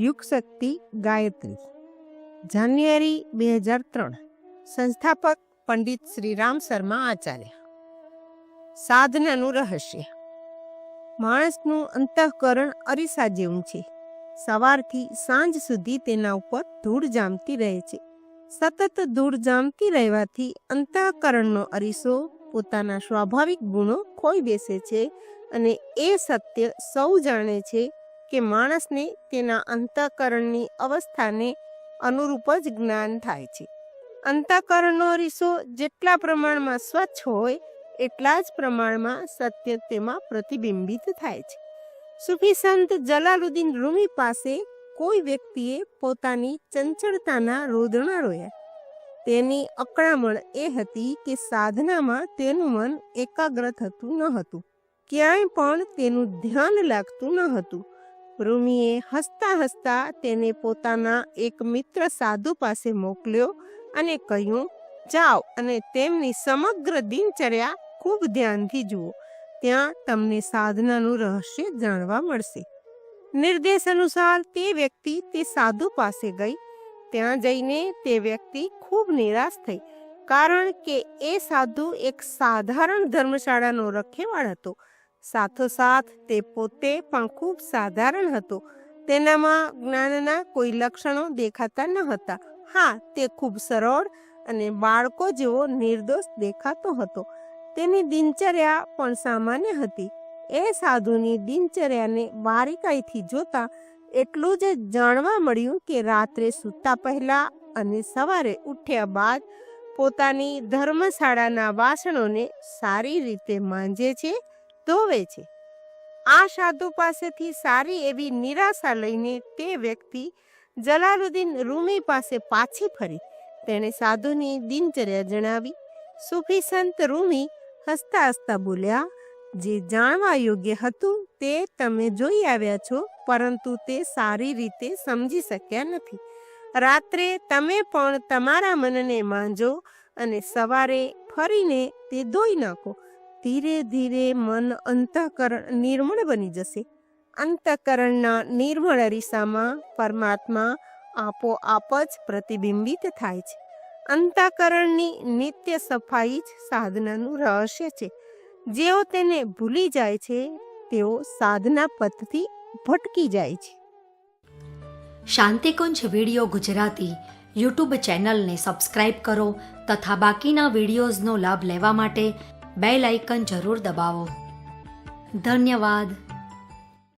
યુગ શક્તિ ગાયત્રી. જાન્યુઆરી બે હજાર ત્રણ. સંસ્થાપક પંડિત શ્રી રામ શર્મા આચાર્ય. સાધનાનું રહસ્ય. માણસનું અંતઃકરણ અરીસા જેવું છે. સવારથી સાંજ સુધી તેના ઉપર ધૂળ જામતી રહે છે. સતત ધૂળ જામતી રહેવાથી અંતઃકરણનો અરીસો પોતાના સ્વાભાવિક ગુણો ખોઈ બેસે છે અને એ સત્ય સૌ જાણે છે કે માણસને તેના અંતઃકરણની અવસ્થાને અનુરૂપ જ જ્ઞાન થાય છે. અંતઃકરણનો રીસો જેટલા પ્રમાણમાં સ્વચ્છ હોય, એટલા જ પ્રમાણમાં સત્ય તેમાં પ્રતિબિંબિત થાય છે. સુફી સંત જલાલુદ્દીન રૂમી પાસે કોઈ વ્યક્તિએ પોતાની ચંચળતાના રોદણા રોયા. તેની અકળામણ એ હતી કે સાધનામાં તેનું મન એકાગ્ર થતું ન હતું. ક્યાંય પણ તેનું ધ્યાન લાગતું ન હતું. રૂમીએ હસતા હસતા તેને પોતાના એક મિત્ર સાધુ પાસે મોકલ્યો અને કહ્યું, જાઓ અને તેમની સમગ્ર દિનચર્યા ખૂબ ધ્યાનથી જુઓ. ત્યાં તમને સાધનાનું રહસ્ય જાણવા મળશે. નિર્દેશ અનુસાર તે વ્યક્તિ તે સાધુ પાસે ગઈ. ત્યાં જઈને તે વ્યક્તિ ખૂબ નિરાશ થઈ, કારણ કે એ સાધુ એક સાધારણ ધર્મશાળાનો રખેવાળ હતો સાથોસાથ તે પોતે પણ ખૂબ સાધારણ હતો. તેનામાં જ્ઞાનના કોઈ લક્ષણો દેખાતા ન હતા. હા, તે ખૂબ સરળ અને બાળકો જેવો નિર્દોષ દેખાતો હતો. તેની દિનચર્યા પણ સામાન્ય હતી. એ સાધુની દિનચર્યાને બારીકાઈથી જોતા એટલું જ જાણવા મળ્યું કે રાત્રે સૂતા પહેલા અને સવારે ઉઠ્યા બાદ પોતાની ધર્મશાળાના વાસણોને સારી રીતે માંજે છે ધોવે છે. આ સાધુ પાસેથી સારી એવી નિરાશા લઈને તે વ્યક્તિ જલાલુદ્દીન રૂમી પાસે પાછી ફરી. તેણે સાધુની દિનચર્યા જણાવી. સૂફી સંત રૂમી હસતા હસતા બોલ્યા, જે જાણવા યોગ્ય હતું તે તમે જોઈ આવ્યા છો, પરંતુ તે સારી રીતે સમજી શક્યા નથી. રાત્રે તમે પણ તમારા મનને માંજો અને સવારે ફરીને તે ધોઈ નાખો. ધીરે ધીરે મન અંતઃકરણ નિર્મળ બની જશે. અંતઃકરણના નિર્મળ અરીસામાં પરમાત્મા આપોઆપ જ પ્રતિબિંબિત થાય છે. અંતઃકરણની નિત્ય સફાઈ જ સાધનાનું રહસ્ય છે. જેઓ તેને ભૂલી જાય છે, તેઓ સાધના પથથી ભટકી જાય છે. શાંતિકુંજ વિડિયો ગુજરાતી યુટ્યુબ ચેનલને સબસ્ક્રાઇબ કરો તથા બાકીના વિડીયોઝનો લાભ લેવા માટે બેલ આઇકન જરૂર દબાવો. ધન્યવાદ.